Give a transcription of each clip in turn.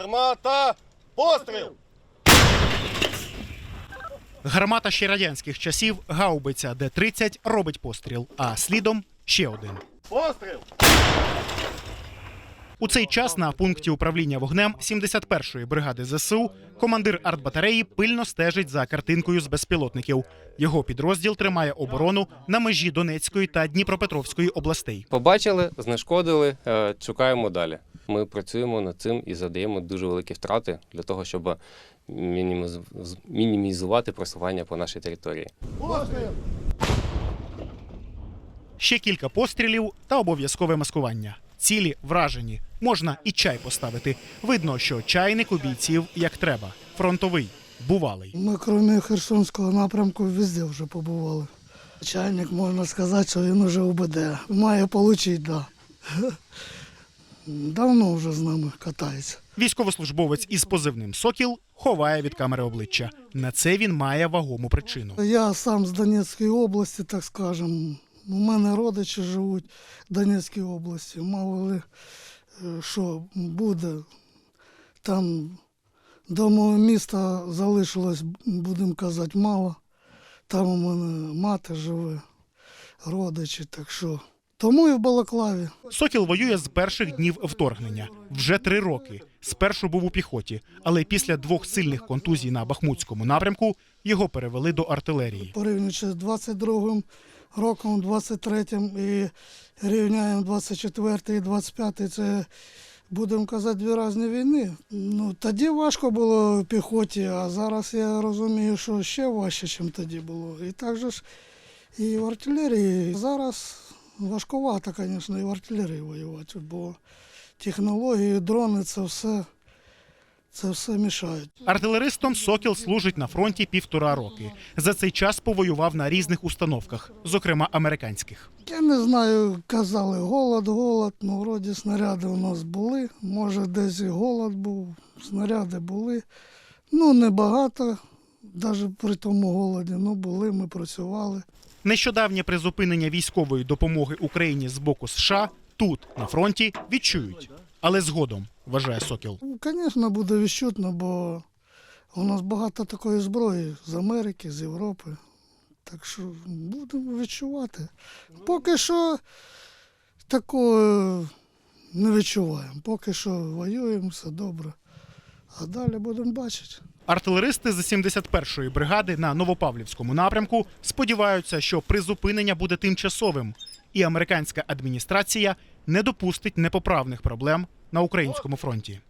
Гармата! Постріл! Гармата ще радянських часів гаубиця Д-30 робить постріл, а слідом ще один. Постріл! У цей час на пункті управління вогнем 71-ї бригади ЗСУ командир артбатареї пильно стежить за картинкою з безпілотників. Його підрозділ тримає оборону на межі Донецької та Дніпропетровської областей. Побачили, знешкодили, е, шукаємо далі. Ми працюємо над цим і задаємо дуже великі втрати для того, щоб мініміз- мінімізувати просування по нашій території. Ще кілька пострілів та обов'язкове маскування. Цілі вражені. Можна і чай поставити. Видно, що чайник у бійців як треба. Фронтовий, бувалий. Ми, крім Херсонського напрямку, везде вже побували. Чайник, можна сказати, що він вже УБД. Має отримати, да. Давно вже з нами катається. Військовослужбовець із позивним Сокіл ховає від камери обличчя. На це він має вагому причину. Я сам з Донецької області, так скажемо. У мене родичі живуть в Донецькій області. Мало ли, е, що буде. Там до мого міста залишилось, будемо казати, мало. Там у мене мати живе, родичі, так що. Тому і в Балаклаві. Сокіл воює з перших днів вторгнення. Вже три роки. Спершу був у піхоті, але після двох сильних контузій на Бахмутському напрямку його перевели до артилерії. порівнюючи з 22-м роком, 23-м і рівняємо 24-й і 25-й, це, будемо казати, дві різні війни. Ну, тоді важко було в піхоті, а зараз я розумію, що ще важче, ніж тоді було. І так же ж і в артилерії. Зараз важкувато, звісно, і в артилерії воювати, бо технології, дрони це все, це все мішають. Артилеристом Сокіл служить на фронті півтора роки. За цей час повоював на різних установках, зокрема американських. Я не знаю, казали голод, голод. Ну, вроді снаряди у нас були. Може, десь і голод був, снаряди були. Ну, небагато, навіть при тому голоді. Ну, були, ми працювали. Нещодавнє призупинення військової допомоги Україні з боку США тут на фронті відчують, але згодом вважає Сокіл. Ну, Звісно, буде відчутно, бо у нас багато такої зброї з Америки, з Європи. Так що будемо відчувати. Поки що такого не відчуваємо. Поки що воюємо, все добре. А далі будемо бачити. Артилеристи з 71-ї бригади на Новопавлівському напрямку сподіваються, що призупинення буде тимчасовим, і американська адміністрація не допустить непоправних проблем на українському фронті.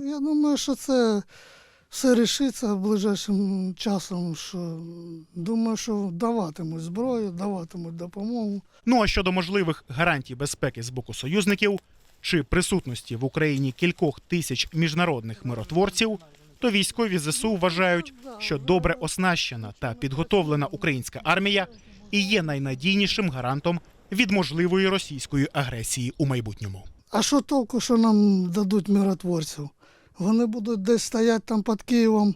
Я думаю, що це все рішиться ближайшим часом. Що, думаю, що даватимуть зброю, даватимуть допомогу. Ну а щодо можливих гарантій безпеки з боку союзників чи присутності в Україні кількох тисяч міжнародних миротворців, то військові ЗСУ вважають, що добре оснащена та підготовлена українська армія і є найнадійнішим гарантом від можливої російської агресії у майбутньому. А що толку, що нам дадуть миротворців? Вони будуть десь стояти там під Києвом.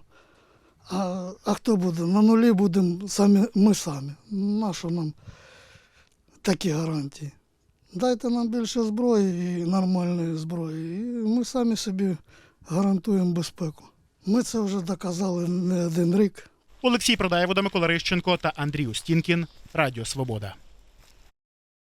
А, а хто буде? На нулі будемо самі, ми самі. Нащо нам такі гарантії? Дайте нам більше зброї і нормальної зброї, і ми самі собі гарантуємо безпеку. Ми це вже доказали не один рік. Олексій Продаєв, Микола Рищенко та Андрій Устінкін. Радіо Свобода.